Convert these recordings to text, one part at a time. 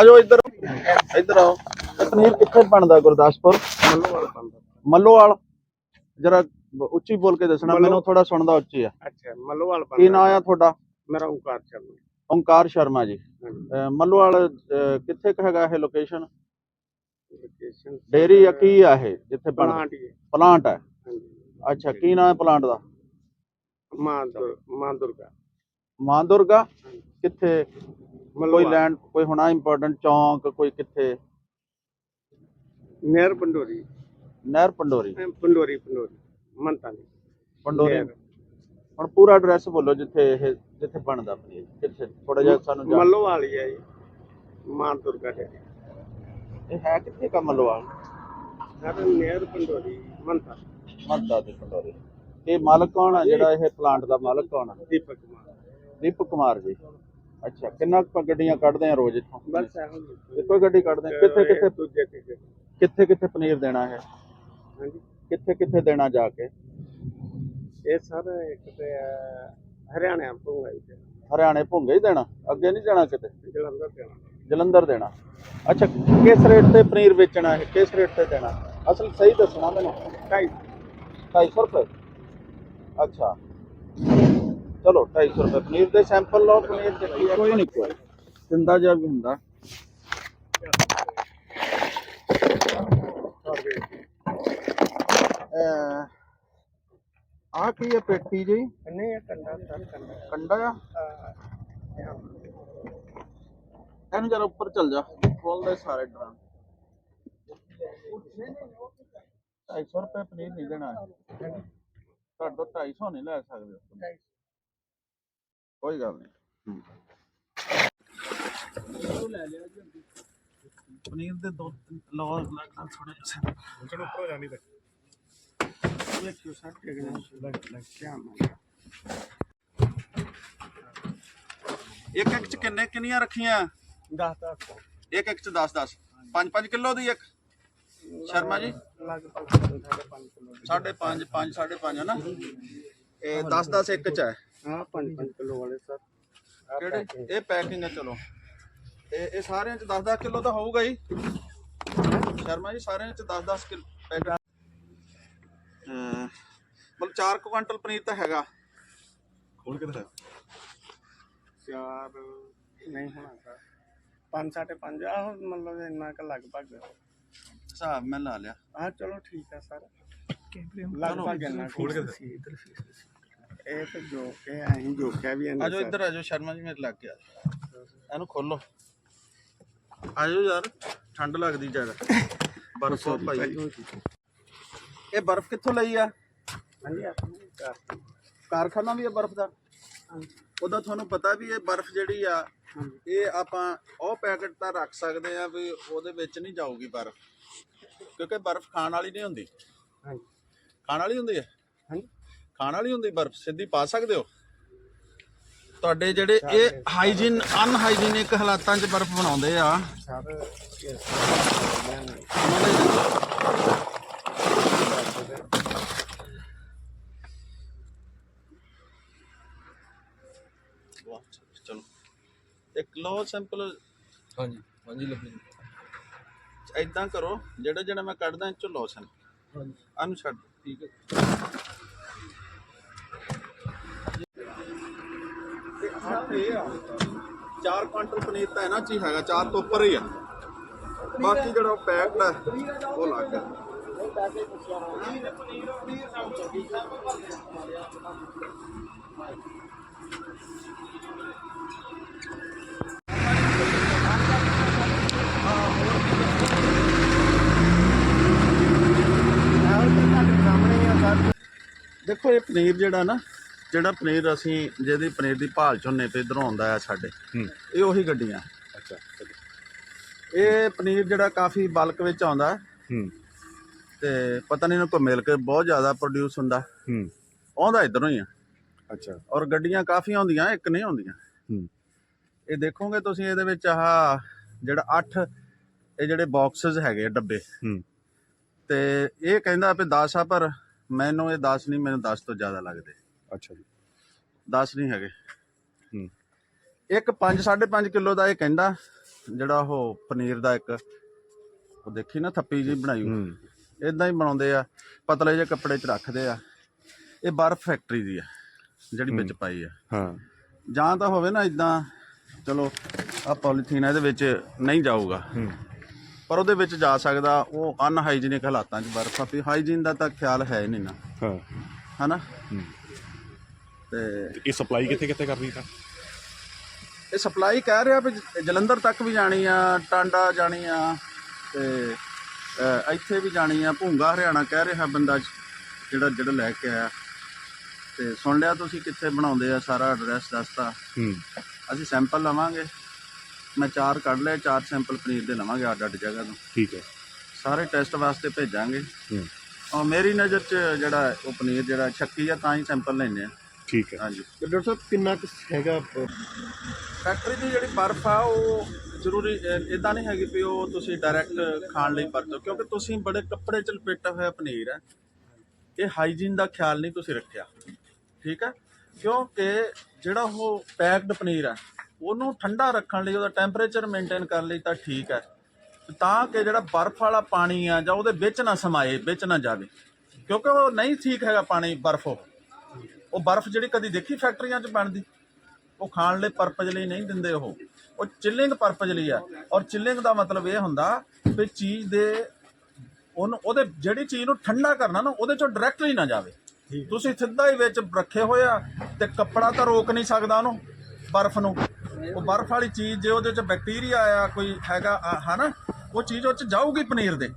ਆ ਜਾਓ ਇੱਧਰ। ਇੱਧਰ ਆਓ। ਇਹ ਪਨੀਰ ਕਿੱਥੇ ਬਣਦਾ ਗੁਰਦਾਸਪੁਰ? ਮੱਲੋਵਾਲ। ਪੰਦਾ ਮੱਲੋਵਾਲ ਜਰਾ ਉੱਚੀ ਬੋਲ ਕੇ ਦੱਸਣਾ ਮੈਨੂੰ ਥੋੜਾ ਸੁਣਦਾ ਉੱਚੀ ਆ। ਅੱਛਾ ਮੱਲੋਵਾਲ ਕੀ ਨਾਂ ਆ ਤੁਹਾਡਾ? ਮੇਰਾ ਓਂਕਾਰ ਸ਼ਰਮਾ। ਓਮਕਾਰ ਸ਼ਰਮਾ ਜੀ। ਮੱਲੋਵਾਲ ਕਿੱਥੇ ਹੈਗਾ ਇਹ ਲੋਕੇਸ਼ਨ ਲੋਕੇਸ਼ਨ ਡੇਰੀ ਆ ਕੀ ਆ ਇਹ ਜਿੱਥੇ ਬਣਦਾ? ਪਲਾਂਟ। ਪਲਾਂਟ ਹੈ ਅੱਛਾ ਕੀ ਨਾਮ ਹੈ ਪਲਾਂਟ ਦਾ? ਮਾਂ ਦੁਰ ਮਾਂ ਦੁਰਗਾ ਮਾਂ ਦੁਰਗਾ ਕਿੱਥੇ? ਕੋਈ ਲੈਂਡ ਕੋਈ ਹੋਣਾ ਇੰਪੋਰਟੈਂਟ ਚੌਂਕ ਕੋਈ ਕਿੱਥੇ? ਨਹਿਰ ਪੰਡੋਰੀ। ਨਹਿਰ ਪੰਡੋਰੀ। ਪੰਡੋਰੀ ਪੰਡੋਰੀ ਮੰਤਾਂ ਦੀ ਪੰਡੋਰੀ। ਹੁਣ ਪੂਰਾ ਐਡਰੈਸ ਬੋਲੋ ਜਿੱਥੇ ਇਹ ਜਿੱਥੇ ਬਣਦਾ ਪਨੀਰ ਕਿੱਥੇ? ਥੋੜਾ ਜਿਹਾ ਸਾਨੂੰ ਜਾਣ ਮੱਲੋਵਾਲ ਹੀ ਜੀ ਮਾਂ ਦੁਰਗਾ ਦੇ। ਇਹ ਹੈ ਕਿੱਥੇ ਕਾ ਮੱਲੋਵਾਲ? ਸਰ ਨਹਿਰ ਪੰਡੋਰੀ ਮੰਤਾਂ। ਮੱਦਾ ਤੇ ਪੰਡੋਰੀ। ਇਹ ਮਾਲਕ ਕੌਣ ਆ? ਜਿਹੜਾ ਇਹ ਪਲਾਂਟ ਦਾ ਮਾਲਕ ਕੌਣ ਆ? ਦੀਪਕ ਕੁਮਾਰ। ਦੀਪਕ ਕੁਮਾਰ ਜੀ। ਅੱਛਾ ਕਿੰਨਾ ਕੁ ਗੱਡੀਆਂ ਕੱਢਦੇ ਆ ਰੋਜ਼ ਇੱਥੋਂ? ਬਸ ਇਹੋ ਜੀ ਇੱਕੋ ਹੀ ਗੱਡੀ ਕੱਢਦੇ ਆ ਕਿੱਥੇ ਕਿੱਥੇ ਦੂਜੇ ਤੀਜੇ ਕਿੱਥੇ ਕਿੱਥੇ ਪਨੀਰ ਦੇਣਾ ਹੈ? ਹਾਂਜੀ। ਕਿੱਥੇ ਕਿੱਥੇ ਦੇਣਾ ਜਾ ਕੇ? ਇਹ ਸਰ ਇੱਕ ਤੇ ਅਹ, ਹਰਿਆਣਾ ਭੁੰਗਾਈ ਤੇ ਹਰਿਆਣੇ ਭੁੰਗੇ ਹੀ ਦੇਣਾ? ਅੱਗੇ ਨਹੀਂ ਜਾਣਾ ਕਿਤੇ? ਜਲੰਧਰ ਤੇ ਆਉਣਾ। ਜਲੰਧਰ ਦੇਣਾ। ਅੱਛਾ ਕਿਸ ਰੇਟ ਤੇ ਪਨੀਰ ਵੇਚਣਾ ਹੈ? ਕਿਸ ਰੇਟ ਤੇ ਦੇਣਾ? ਅਸਲ ਸਹੀ ਦੱਸਣਾ ਮੈਨੂੰ। ਢਾਈ 250 ਰੁਪਏ? ਅੱਛਾ। ਚਲੋ 250 ਰੁਪਏ ਪਨੀਰ ਦੇ ਸੈਂਪਲ ਲਓ ਪਨੀਰ ਚੱਕੀ ਆ? ਕੋਈ ਨਹੀਂ ਕੋਈ ਜਿੰਦਾ ਜਿਹਾ ਵੀ ਹੁੰਦਾ। ਆ ਕੀ ਹੈ ਪੇਟੀ ਜੀ ਨਹੀਂ ਇਹ ਕੰਡਾ ਸਰ ਕੰਡਾ। ਕੰਡਾ ਆ? ਇਹਨੂੰ ਜਰਾ ਉੱਪਰ ਚੱਲ ਜਾ। ਖੋਲ ਦੇ ਸਾਰੇ ਡਰਾਂ 250 ਰੁਪਏ ਪਨੀਰ ਨਹੀਂ ਦੇਣਾ। ਤੁਹਾਡੇ ਤੋਂ 250 ਨਹੀਂ ਲੈ ਸਕਦੇ। ਕੋਈ ਗੱਲ ਨਹੀਂ। ਪਨੀਰ ਦੇ ਦੋ ਲਓ ਲੱਗਦਾ ਥੋੜੇ ਚਲੋ ਉੱਪਰ ਹੋ ਜਾਣੀ ਤੇ। ਵੇਖਿਓ ਸਰ ਕਿਹੜਾ ਲੱਗ ਲੱਗ ਕਿਆ ਮੈਂ ਇੱਕ ਇੱਕ ਚ ਕਿੰਨੇ ਕਿੰਨੀਆਂ ਰੱਖੀਆਂ? 10 10 ਇੱਕ ਇੱਕ ਚ 10 10 5 5 ਕਿਲੋ ਦੀ ਇੱਕ। ਸ਼ਰਮਾ ਜੀ? ਲਗਭਗ 5.5 ਕਿਲੋ ਸਾਢੇ 5 5 ਸਾਢੇ 5 ਹੈ ਨਾ? ਇਹ 10 10 ਇੱਕ ਚ ਹੈ। ਹਾਂ 5 5 ਕਿਲੋ ਵਾਲੇ ਸਰ। ਆਹ ਕਿਹੜੇ? packing। ਇਹ ਪੈਕਿੰਗ ਹੈ ਚਲੋ। ਇਹ ਇਹ ਸਾਰਿਆਂ ਚ 10 10 ਕਿਲੋ ਤਾਂ ਹੋਊਗਾ ਹੀ ਸ਼ਰਮਾ ਜੀ ਸਾਰਿਆਂ ਚ 10 10 ਕਿਲੋ ਪੈਕ ਮਤਲਬ 4 ਕੁਇੰਟਲ ਪਨੀਰ ਤਾਂ ਹੈਗਾ। ਖੋਲ ਕੇ ਦਿਖਾ। ਚਾਰ ਨਹੀਂ ਹੋਣਾ ਸਰ। 5 5.5 ਆਹ ਮਤਲਬ ਇੰਨਾ ਕ ਲਗਭਗ। ਹਿਸਾਬ ਮੈਂ ਲਾ ਲਿਆ। ਆ ਚਲੋ ਠੀਕ ਹੈ ਸਰ। ਲਗਭਗ ਇੰਨਾ ਖੋਲ ਕੇ ਇਹ ਤੇ ਜੋ ਕੇ ਅਸੀਂ ਜੋ ਕੇ ਵੀ ਇਹਨੇ ਆਜੋ ਇੱਧਰ ਆਜੋ ਸ਼ਰਮਾ ਜੀ ਮੇਰੇ ਲੱਗ ਗਿਆ ਇਹਨੂੰ ਖੋਲੋ। ਆਜੋ ਯਾਰ ਠੰਡ ਲੱਗਦੀ ਜ਼ਿਆਦਾ। ਬਰਫ਼ ਪਾਈ। ਇਹ ਬਰਫ਼ ਕਿੱਥੋਂ ਲਈ ਆ? ਹਾਂਜੀ ਆਪਣੇ ਘਰ। ਕਾਰਖਾਨਾ ਵੀ ਹੈ ਬਰਫ਼ ਦਾ? ਉਹਦਾ ਤੁਹਾਨੂੰ ਪਤਾ ਵੀ ਇਹ ਬਰਫ਼ ਜਿਹੜੀ ਆ ਇਹ ਆਪਾਂ ਉਹ ਪੈਕਟ ਤਾਂ ਰੱਖ ਸਕਦੇ ਆ ਵੀ ਉਹਦੇ ਵਿੱਚ ਨਹੀਂ ਜਾਊਗੀ ਬਰਫ਼। ਕਿਉਂਕਿ ਬਰਫ਼ ਖਾਣ ਵਾਲੀ ਨਹੀਂ ਹੁੰਦੀ। ਹਾਂਜੀ। ਖਾਣ ਵਾਲੀ ਹੁੰਦੀ ਹੈ? ਹਾਂਜੀ। ਖਾਣ ਵਾਲੀ ਹੁੰਦੀ ਬਰਫ਼ ਸਿੱਧੀ ਪਾ ਸਕਦੇ ਹੋ? ਤੁਹਾਡੇ ਜਿਹੜੇ ਇਹ ਹਾਈਜੀਨ ਅਨਹਾਈਜੀਨਿਕ ਹਾਲਾਤਾਂ 'ਚ ਬਰਫ਼ ਬਣਾਉਂਦੇ ਆ। ਚਲੋ। ਇੱਕ ਲੋ ਸਿੰਪਲ ਹਾਂਜੀ ਹਾਂਜੀ ਲੱਭੀ ਇਦਾਂ ਕਰੋ ਜਿਹੜਾ ਜਿਹੜਾ ਮੈਂ ਕੱਢਦਾ ਇਹ ਚੋਂ ਲੋਸ਼ਨ ਹਾਂਜੀ। ਅਨ ਛੱਡ ਠੀਕ ਹੈ। 4 ਕੁਇੰਟਲ ਪਨੀਰ ਤਾਂ ਇਹਨਾਂ ਚ ਹੀ ਹੈਗਾ 4 ਤੋਂ ਉੱਪਰ ਹੀ ਆ। ਬਾਕੀ ਜਿਹੜਾ ਪੈਕਡ ਹੈ ਉਹ ਲੱਗ ਗਿਆ ਦੇਖੋ, ਇਹ ਪਨੀਰ ਜਿਹੜਾ ਨਾ ਜਿਹੜਾ ਪਨੀਰ ਅਸੀਂ ਜਿਹਦੀ ਪਨੀਰ ਦੀ ਭਾਲ ਚੁੰਨੇ ਤੇ ਇਧਰੋਂ ਆਉਂਦਾ ਆ ਸਾਡੇ ਇਹ ਉਹੀ ਗੱਡੀਆਂ। ਅੱਛਾ ਇਹ ਪਨੀਰ ਜਿਹੜਾ ਕਾਫੀ ਬਲਕ ਵਿੱਚ ਆਉਂਦਾ। ਹੂੰ। ਤੇ ਪਤਾ ਨਹੀਂ ਇਹਨੂੰ ਕੋ ਮਿਲ ਕੇ ਬਹੁਤ ਜ਼ਿਆਦਾ ਪ੍ਰੋਡਿਊਸ ਹੁੰਦਾ। ਹੂੰ। ਆਉਂਦਾ ਇਧਰੋਂ ਹੀ ਆ। ਅੱਛਾ। ਔਰ ਗੱਡੀਆਂ ਕਾਫੀ ਆਉਂਦੀਆਂ ਇੱਕ ਨਹੀਂ ਆਉਂਦੀਆਂ। ਹੂੰ। ਇਹ ਦੇਖੋਗੇ ਤੁਸੀਂ ਇਹਦੇ ਵਿੱਚ ਆਹ ਜਿਹੜਾ 8 ਇਹ ਜਿਹੜੇ ਬਾਕਸਸ ਹੈਗੇ ਆ, ਡੱਬੇ। ਹੂੰ। ਤੇ ਇਹ ਕਹਿੰਦਾ ਵੀ 10 ਆ ਪਰ ਮੈਨੂੰ ਇਹ 10 ਨਹੀਂ ਮੈਨੂੰ 10 ਤੋਂ ਜ਼ਿਆਦਾ ਲੱਗਦੇ। ਅੱਛਾ ਜੀ। 10 ਨਹੀਂ ਹੈਗੇ। ਹੂੰ। ਇੱਕ 5 5.5 ਕਿਲੋ ਦਾ ਇਹ ਕਹਿੰਦਾ ਜਿਹੜਾ ਉਹ ਪਨੀਰ ਦਾ ਇੱਕ ਉਹ ਦੇਖੀ ਨਾ ਥੱਪੀ ਜੀ ਬਣਾਈ ਹੂੰ। ਇਦਾਂ ਹੀ ਬਣਾਉਂਦੇ ਆ ਪਤਲੇ ਜਿਹੇ ਕੱਪੜੇ 'ਚ ਰੱਖਦੇ ਆ। ਇਹ ਬਰਫ਼ ਫੈਕਟਰੀ ਦੀ ਆ ਜਿਹੜੀ ਵਿੱਚ ਪਾਈ ਆ। ਹਾਂ। ਜਾਂ ਤਾਂ ਹੋਵੇ ਨਾ ਇਦਾਂ ਚਲੋ ਆ ਪੋਲੀਥੀਨ ਇਹਦੇ ਵਿੱਚ ਨਹੀਂ ਜਾਊਗਾ। ਪਰ ਉਹਦੇ ਵਿੱਚ ਜਾ ਸਕਦਾ ਉਹ ਅਨਹਾਈਜੀਨਿਕ ਹਾਲਾਤਾਂ 'ਚ ਬਰਫ਼ ਆ ਹਾਈਜੀਨ ਦਾ ਤਾਂ ਖਿਆਲ ਹੈ ਹੀ ਨਹੀਂ ਨਾ। ਹਾਂ। ਹਨਾ। ਤੇ ਇਹ ਸਪਲਾਈ ਕਿੱਥੇ ਕਿੱਥੇ ਕਰ ਰਹੀ ਤਾਂ? ਇਹ ਸਪਲਾਈ ਕਹਿ ਰਿਹਾ ਵੀ ਜਲੰਧਰ ਤੱਕ ਵੀ ਜਾਣੀ ਆ ਟਾਂਡਾ ਜਾਣੀ ਆ ਤੇ ਅ, ਇੱਥੇ ਵੀ ਜਾਣੀ ਆ ਭੂੰਗਾ ਹਰਿਆਣਾ ਕਹਿ ਰਿਹਾ ਬੰਦਾ ਜਿਹੜਾ ਜਿਹੜਾ ਲੈ ਕੇ ਆਇਆ। ਤੇ ਸੁਣ ਲਿਆ ਤੁਸੀਂ ਕਿੱਥੇ ਬਣਾਉਂਦੇ ਆ ਸਾਰਾ ਐਡਰੈਸ ਦੱਸਤਾ। ਹੂੰ। ਅਸੀਂ ਸੈਂਪਲ ਲਵਾਂਗੇ। ਮੈਂ ਚਾਰ ਕੱਢ ਲਏ ਚਾਰ ਸੈਂਪਲ ਪਨੀਰ ਦੇ ਲਵਾਂਗੇ ਅੱਡ ਅੱਡ ਜਗ੍ਹਾ ਤੋਂ। ਠੀਕ ਹੈ। ਸਾਰੇ ਟੈਸਟ ਵਾਸਤੇ ਭੇਜਾਂਗੇ। ਹੂੰ। ਔਰ ਮੇਰੀ ਨਜ਼ਰ 'ਚ ਜਿਹੜਾ ਉਹ ਪਨੀਰ ਜਿਹੜਾ ਛੱਕੀ ਆ ਤਾਂ ਹੀ ਸੈਂਪਲ ਲੈਣੇ ਆ। ਠੀਕ ਹੈ। ਹਾਂਜੀ। ਡਾਕਟਰ ਸਾਹਿਬ ਕਿੰਨਾ ਕੁ ਹੈਗਾ ਫੈਕਟਰੀ ਦੀ ਜਿਹੜੀ ਬਰਫ਼ ਆ ਉਹ ਜ਼ਰੂਰੀ ਇਦਾਂ ਨਹੀਂ ਹੈਗੀ ਵੀ ਉਹ ਤੁਸੀਂ ਡਾਇਰੈਕਟ ਖਾਣ ਲਈ ਵਰਤੋ ਕਿਉਂਕਿ ਤੁਸੀਂ ਬੜੇ ਕੱਪੜੇ ਚ ਲਪੇਟਾ ਹੋਇਆ ਪਨੀਰ। ਹੈ ਇਹ ਹਾਈਜੀਨ ਦਾ ਖਿਆਲ ਨਹੀਂ ਤੁਸੀਂ ਰੱਖਿਆ। ਠੀਕ ਹੈ? ਕਿਉਂਕਿ ਜਿਹੜਾ ਉਹ ਪੈਕਡ ਪਨੀਰ ਹੈ ਉਹਨੂੰ ਠੰਡਾ ਰੱਖਣ ਲਈ ਉਹਦਾ ਟੈਂਪਰੇਚਰ ਮੇਨਟੇਨ ਕਰਨ ਲਈ ਤਾਂ ਠੀਕ ਹੈ। ਤਾਂ ਕਿ ਜਿਹੜਾ ਬਰਫ਼ ਵਾਲਾ ਪਾਣੀ ਆ ਜਾਂ ਉਹਦੇ ਵਿੱਚ ਨਾ ਸਮਾਏ ਵਿੱਚ ਨਾ ਜਾਵੇ। ਕਿਉਂਕਿ ਉਹ ਨਹੀਂ ਠੀਕ ਹੈਗਾ ਪਾਣੀ ਬਰਫ਼ ਉਹ। ਉਹ ਬਰਫ਼ ਜਿਹੜੀ ਕਦੀ ਦੇਖੀ ਫੈਕਟਰੀਆਂ 'ਚ ਬਣਦੀ? ਉਹ ਖਾਣ ਲਈ ਪਰਪਸ ਲਈ ਨਹੀਂ ਦਿੰਦੇ ਉਹ। ਉਹ ਚਿਲਿੰਗ ਪਰਪਸ ਲਈ ਆ। ਔਰ ਚਿਲਿੰਗ ਦਾ ਮਤਲਬ ਇਹ ਹੁੰਦਾ ਵੀ ਚੀਜ਼ ਦੇ ਉਹਨੂੰ ਉਹਦੇ ਜਿਹੜੀ ਚੀਜ਼ ਨੂੰ ਠੰਡਾ ਕਰਨਾ ਨਾ ਉਹਦੇ ਚੋਂ ਡਾਇਰੈਕਟਲੀ ਨਾ ਜਾਵੇ। ਤੁਸੀਂ ਸਿੱਧਾ ਹੀ ਵਿੱਚ ਰੱਖੇ ਹੋਇਆ ਤੇ ਕੱਪੜਾ ਤਾਂ ਰੋਕ ਨਹੀਂ ਸਕਦਾ ਉਹਨੂੰ ਬਰਫ਼ ਨੂੰ। ਉਹ ਬਰਫ਼ ਵਾਲੀ ਚੀਜ਼ ਜੇ ਉਹਦੇ ਚ ਬੈਕਟੀਰੀਆ ਆ ਕੋਈ ਹੈਗਾ ਹਨਾ ਉਹ ਚੀਜ਼ ਉਹ ਚ ਜਾਊਗੀ ਪਨੀਰ ਦੇ।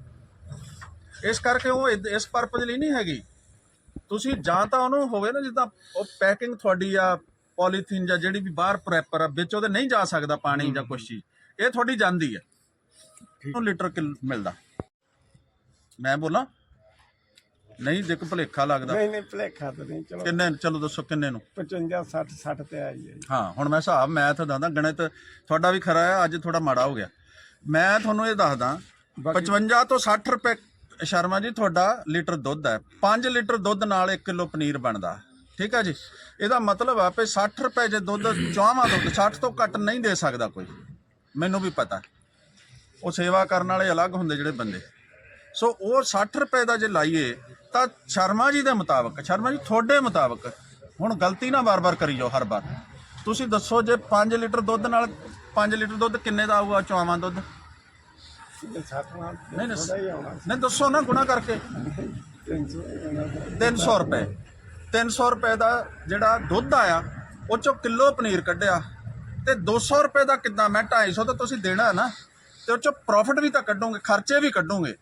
ਇਸ ਕਰਕੇ ਉਹ ਇਸ ਪਰਪਸ ਲਈ ਨਹੀਂ ਹੈਗੀ। ਤੁਸੀਂ ਜਾਂ ਤਾਂ ਉਹਨੂੰ ਹੋਵੇ ਨਾ ਜਿੱਦਾਂ ਉਹ ਪੈਕਿੰਗ ਤੁਹਾਡੀ ਆ ਪੋਲੀਥੀਨ ਜਾਂ ਜਿਹੜੀ ਵੀ ਬਾਹਰ ਪ੍ਰੈਪਰ ਆ ਵਿੱਚ ਉਹਦੇ ਨਹੀਂ ਜਾ ਸਕਦਾ ਪਾਣੀ ਜਾਂ ਕੁਛ ਚੀਜ਼। ਇਹ ਤੁਹਾਡੀ ਜਾਂਦੀ ਹੈ ਨੂੰ ਲੀਟਰ ਕਿਲ ਮਿਲਦਾ। ਮੈਂ ਬੋਲਾਂ? ਨਹੀਂ ਕੋਈ ਭੁਲੇਖਾ ਲੱਗਦਾ। ਨਹੀਂ ਨਹੀਂ ਭਲੇਖਾ ਤਾਂ ਨਹੀਂ ਚਲੋ। ਕਿੰਨੇ ਚਲੋ ਦੱਸੋ ਕਿੰਨੇ ਨੂੰ? 55 60 60 ਤੇ ਆਈ ਹੈ। ਹਾਂ ਹੁਣ ਮੈਂ ਹਿਸਾਬ ਮੈਥ ਦੱਸਦਾ ਗਣਿਤ ਤੁਹਾਡਾ ਵੀ ਖਰਾ ਹੈ ਅੱਜ ਥੋੜਾ ਮਾੜਾ ਹੋ ਗਿਆ। ਮੈਂ ਤੁਹਾਨੂੰ ਇਹ ਦੱਸਦਾ 55 ਤੋਂ 60 ਰੁਪਏ ਸ਼ਰਮਾ ਜੀ, ਤੁਹਾਡਾ ਲੀਟਰ ਦੁੱਧ ਹੈ। 5 ਲੀਟਰ ਦੁੱਧ ਨਾਲ 1 ਕਿਲੋ ਪਨੀਰ ਬਣਦਾ। ਠੀਕ ਹੈ ਜੀ? ਇਹਦਾ ਮਤਲਬ ਆ ਵੀ 60 ਰੁਪਏ ਜੇ ਦੁੱਧ ਚਾਹਵਾ ਦੁੱਧ 60 ਤੋਂ ਘੱਟ ਨਹੀਂ ਦੇ ਸਕਦਾ ਕੋਈ। ਮੈਨੂੰ ਵੀ ਪਤਾ। ਉਹ ਸੇਵਾ ਕਰਨ ਵਾਲੇ ਅਲੱਗ ਹੁੰਦੇ ਜਿਹੜੇ ਬੰਦੇ। ਸੋ ਉਹ 60 ਰੁਪਏ ਦਾ ਜੇ ਲਾਈਏ ਤਾਂ ਸ਼ਰਮਾ ਜੀ ਦੇ ਮੁਤਾਬਕ, ਸ਼ਰਮਾ ਜੀ ਤੁਹਾਡੇ ਮੁਤਾਬਕ, ਹੁਣ ਗਲਤੀ ਨਾ ਵਾਰ-ਵਾਰ ਕਰੀ ਜਾਓ ਹਰ ਵਾਰ। ਤੁਸੀਂ ਦੱਸੋ ਜੇ 5 ਲੀਟਰ ਦੁੱਧ ਨਾਲ 5 ਲੀਟਰ ਦੁੱਧ ਕਿੰਨੇ ਦਾ ਆਊਗਾ ਚੌਵਾਂ ਦੁੱਧ? ਨਹੀਂ ਨਹੀਂ ਨਹੀਂ, ਦੱਸੋ ਨਾ ਗੁਣਾ ਕਰਕੇ। 300 ਆਉਣਾ 300 ਰੁਪਏ 300 ਰੁਪਏ ਦਾ ਜਿਹੜਾ ਦੁੱਧ ਆਇਆ, ਉਹ ਚੋਂ ਕਿਲੋ ਪਨੀਰ ਕੱਢਿਆ। ਤੇ 200 ਰੁਪਏ ਦਾ ਕਿੱਦਾਂ? ਮੈਂ 250 ਤਾਂ ਤੁਸੀਂ ਦੇਣਾ ਹੈ ਨਾ, ਤੇ ਉਹ ਚੋਂ ਪ੍ਰੋਫਿਟ ਵੀ ਤਾਂ ਕੱਢੋਗੇ, ਖਰਚੇ ਵੀ ਕੱਢੋਗੇ।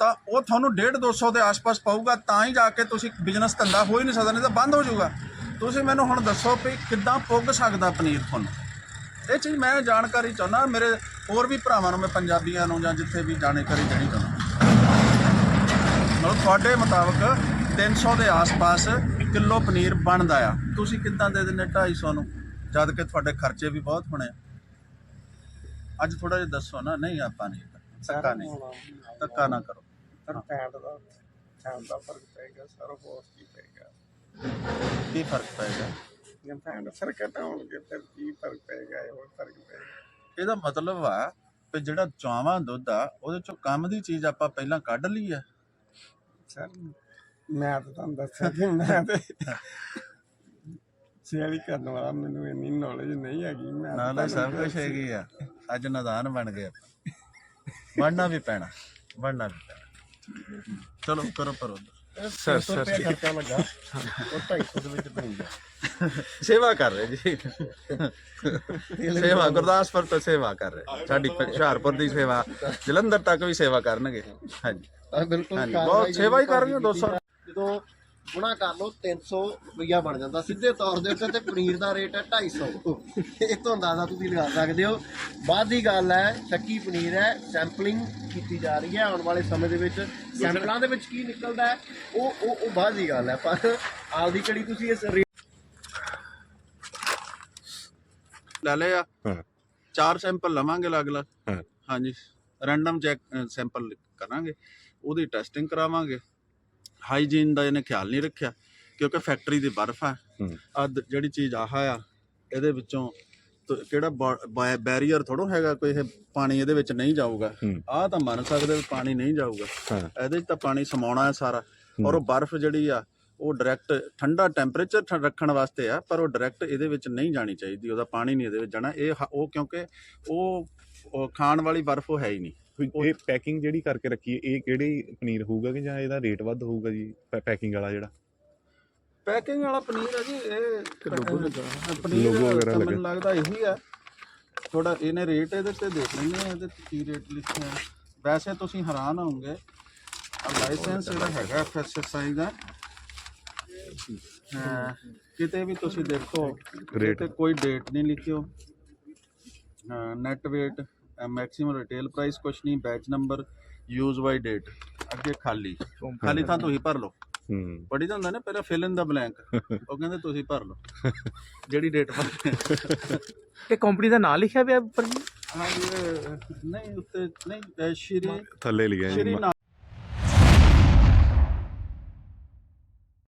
ਤਾਂ ਉਹ ਤੁਹਾਨੂੰ 1.5 200 ਦੇ ਆਸ-ਪਾਸ ਪਾਊਗਾ, ਤਾਂ ਹੀ ਜਾ ਕੇ ਤੁਸੀਂ ਬਿਜ਼ਨਸ ਧੰਦਾ ਹੋ ਹੀ ਨਹੀਂ ਸਕਦਾ, ਨਹੀਂ ਤਾਂ ਬੰਦ ਹੋ ਜਾਊਗਾ। ਤੁਸੀਂ ਮੈਨੂੰ ਹੁਣ ਦੱਸੋ ਵੀ ਕਿੱਦਾਂ ਪੁੱਗ ਸਕਦਾ ਪਨੀਰ ਤੁਹਾਨੂੰ? ਇਹ ਚੀਜ਼ ਮੈਂ ਜਾਣਕਾਰੀ ਚਾਹੁੰਦਾ, ਮੇਰੇ ਹੋਰ ਵੀ ਭਰਾਵਾਂ ਨੂੰ ਮੈਂ ਪੰਜਾਬੀਆਂ ਨੂੰ ਜਾਂ ਜਿੱਥੇ ਵੀ ਜਾਣਕਾਰੀ ਦੇਣੀ ਚਾਹੁੰਦਾ ਮਤਲਬ ਤੁਹਾਡੇ ਮੁਤਾਬਕ 300 ਦੇ ਆਸ-ਪਾਸ ਕਿਲੋ ਪਨੀਰ ਬਣਦਾ ਆ। ਤੁਸੀਂ ਕਿੱਦਾਂ ਦੇ ਦਿੰਦੇ 250 ਨੂੰ? ਜਦ ਕਿ ਤੁਹਾਡੇ ਖਰਚੇ ਵੀ ਬਹੁਤ ਹੋਣੇ ਆ। ਅੱਜ ਥੋੜਾ ਜਿਹਾ ਦੱਸੋ ਨਾ ਨਹੀਂ ਆਪਾਂ ਨਹੀਂ ਧੱਕਾ ਨਹੀਂ। ਧੱਕਾ ਨਾ ਕਰੋ। ਸਰ ਦਾ ਦਾ ਫ਼ਰਕ ਪਏਗਾ ਸਰ ਹੋਰ ਕੀ ਪਏਗਾ ਕੀ ਫ਼ਰਕ ਪਏਗਾ ਜੇ ਫੈਟ ਸਰ ਘਟਾਉਣਗੇ ਫਿਰ ਕੀ ਫ਼ਰਕ ਪਏਗਾ ਇਹ ਹੋਰ ਫ਼ਰਕ ਪਏਗਾ ਇਹਦਾ ਮਤਲਬ ਆ ਕਿ ਜਿਹੜਾ ਚੌਵਾਂ ਦੁੱਧ ਆ ਉਹਦੇ ਚੋਂ ਕੰਮ ਦੀ ਚੀਜ਼ ਆਪਾਂ ਪਹਿਲਾਂ ਕੱਢ ਲਈ ਆ। ਸਰ ਮੈਂ ਤਾਂ ਤੁਹਾਨੂੰ ਦੱਸਿਆ ਕਿ ਮੈਂ ਤੇ ਸੇਲੀ ਕਰਨ ਵਾਲਾ ਮੈਨੂੰ ਇੰਨੀ ਨੌਲੇਜ ਨਹੀਂ ਹੈਗੀ ਮੈਂ ਤਾਂ ਨਾਲੇ ਸਭ ਕੁਝ ਹੈਗੀ ਆ। ਅੱਜ ਨਦਾਨ ਬਣ ਗਏ ਆਪਾਂ। ਬਣਨਾ ਵੀ ਪੈਣਾ ਬਣਨਾ ਵੀ ਪੈਣਾ। ਚਲੋ ਕਰੋ ਪਰੋ ਸਰ ਸਰ ਖਰਚਾ ਲੱਗਾ। ਉਹ 250 ਦੇ ਵਿੱਚ ਬਣ ਗਿਆ ਸੇਵਾ ਕਰ ਰਹੇ ਜੀ। ਸੇਵਾ ਗੁਰਦਾਸਪੁਰ ਤੋਂ ਸੇਵਾ ਕਰ ਰਹੇ। ਸਾਡੀ ਹੁਸ਼ਿਆਰਪੁਰ ਦੀ ਸੇਵਾ ਜਲੰਧਰ ਤੱਕ ਵੀ ਸੇਵਾ ਕਰਨਗੇ। ਹਾਂਜੀ। ਬਿਲਕੁਲ ਬਹੁਤ ਸੇਵਾ ਹੀ ਕਰਨਗੇ 200 ਜਦੋਂ ਗੁਣਾ ਕਰ ਲਓ 300 ਰੁਪਈਆ ਬਣ ਜਾਂਦਾ। ਸਿੱਧੇ ਤੌਰ ਦੇ ਉੱਤੇ ਤੇ ਪਨੀਰ ਦਾ ਰੇਟ ਹੈ 250 ਇਹ ਤੋਂ ਅੰਦਾਜ਼ਾ ਤੁਸੀਂ ਲਗਾ ਸਕਦੇ ਹੋ। ਬਾਅਦ ਦੀ ਗੱਲ ਹੈ ਸ਼ੱਕੀ ਪਨੀਰ ਹੈ ਸੈਂਪਲਿੰਗ ਕੀਤੀ ਜਾ ਰਹੀ ਹੈ। ਆਉਣ ਵਾਲੇ ਸਮੇਂ ਦੇ ਵਿੱਚ ਸੈਂਪਲਾਂ ਦੇ ਵਿੱਚ ਕੀ ਨਿਕਲਦਾ ਹੈ ਉਹ ਉਹ ਉਹ ਬਾਅਦ ਦੀ ਗੱਲ ਹੈ। ਪਰ ਆਲ ਦੀ ਘੜੀ ਤੁਸੀਂ ਇਸ ਰੇਟ ਲੈ ਲਏ ਆ। ਹਾਂ। ਚਾਰ ਸੈਂਪਲ ਲਵਾਂਗੇ ਅਲੱਗ-ਅਲੱਗ ਹਾਂ। ਹਾਂਜੀ। ਰੈਂਡਮ ਚੈੱਕ ਸੈਂਪਲ ਕਰਾਂਗੇ। ਉਹਦੀ ਟੈਸਟਿੰਗ ਕਰਾਵਾਂਗੇ। ਹਾਈਜੀਨ ਦਾ ਇਹਨੇ ਖਿਆਲ ਨਹੀਂ ਰੱਖਿਆ ਕਿਉਂਕਿ ਫੈਕਟਰੀ ਦੀ ਬਰਫ਼ ਆ। ਆ ਜਿਹੜੀ ਚੀਜ਼ ਆਹ ਆ ਇਹਦੇ ਵਿੱਚੋਂ ਤ- ਕਿਹੜਾ ਬੈਰੀਅਰ ਥੋੜੋ ਹੈਗਾ ਕੋਈ ਇਹ ਪਾਣੀ ਇਹਦੇ ਵਿੱਚ ਨਹੀਂ ਜਾਊਗਾ। ਆਹ ਤਾਂ ਮੰਨ ਸਕਦੇ ਪਾਣੀ ਨਹੀਂ ਜਾਊਗਾ। ਇਹਦੇ 'ਚ ਤਾਂ ਪਾਣੀ ਸਮਾਉਣਾ ਹੈ ਸਾਰਾ। ਔਰ ਉਹ ਬਰਫ਼ ਜਿਹੜੀ ਆ ਉਹ ਡਾਇਰੈਕਟ ਠੰਡਾ ਟੈਂਪਰੇਚਰ ਰੱਖਣ ਵਾਸਤੇ ਆ ਪਰ ਉਹ ਡਾਇਰੈਕਟ ਇਹਦੇ ਵਿੱਚ ਨਹੀਂ ਜਾਣੀ ਚਾਹੀਦੀ ਉਹਦਾ ਪਾਣੀ ਨਹੀਂ ਇਹਦੇ ਵਿੱਚ ਜਾਣਾ। ਇਹ ਉਹ ਕਿਉਂਕਿ ਉਹ ਖਾਣ ਵਾਲੀ ਬਰਫ਼ ਉਹ ਹੈ ਹੀ ਨਹੀਂ। ਇਹ ਪੈਕਿੰਗ ਜਿਹੜੀ ਕਰਕੇ ਰੱਖੀ ਹੈ ਇਹ ਕਿਹੜੀ ਪਨੀਰ ਹੋਊਗਾ ਕਿ ਜਾਂ ਇਹਦਾ ਰੇਟ ਵੱਧ ਹੋਊਗਾ ਜੀ ਪੈਕਿੰਗ ਵਾਲਾ ਜਿਹੜਾ ਪੈਕਿੰਗ ਵਾਲਾ ਪਨੀਰ ਹੈ ਜੀ ਇਹ ਲੋਗੋ ਲੱਗਾ। ਪਨੀਰ ਲੋਗੋ ਵਗੈਰਾ ਤਾਂ ਲੱਗਾ। ਮੈਨੂੰ ਲੱਗਦਾ ਇਹੀ ਆ ਥੋੜਾ ਇਹਨੇ ਰੇਟ ਇਹਦੇ ਤੇ ਦੇਖ ਲੈਂਦੇ ਆ ਇਹਦੇ ਤੇ ਕੀ ਰੇਟ ਲਿਖਿਆ। ਵੈਸੇ ਤੁਸੀਂ ਹੈਰਾਨ ਹੋਵੋਗੇ ਲਾਇਸੈਂਸ ਜਿਹੜਾ ਹੈਗਾ ਐਫਐਸਐਸਆਈ ਦਾ ਹਾਂ, ਕਿਤੇ ਵੀ ਤੁਸੀਂ ਦੇਖੋ। ਤੇ ਕੋਈ ਡੇਟ ਨਹੀਂ ਲਿਖਿਓ net weight maximum retail price ਕੁਛ ਨਹੀਂ batch number use by date ਅੱਗੇ ਖਾਲੀ। ਖਾਲੀ ਤਾਂ ਤੁਸੀਂ ਭਰ ਲਓ। ਹੂੰ। ਪੜੀ ਤਾਂ ਹੁੰਦਾ ਨਾ ਪਹਿਲਾਂ ਫਿਲ ਇਨ ਦਾ ਬਲੈਂਕ ਉਹ ਕਹਿੰਦੇ ਤੁਸੀਂ ਭਰ ਲਓ। ਜਿਹੜੀ ਡੇਟ ਭਰ ਇਹ ਕੰਪਨੀ ਦਾ ਨਾਂ ਲਿਖਿਆ ਪਿਆ ਉੱਪਰ ਜੀ? ਹਾਂ ਇਹ ਨਹੀਂ ਉੱਤੇ ਨਹੀਂ ਸ਼੍ਰੀ ਥੱਲੇ ਲਿਖਿਆ ਜੀ। ਸ਼੍ਰੀ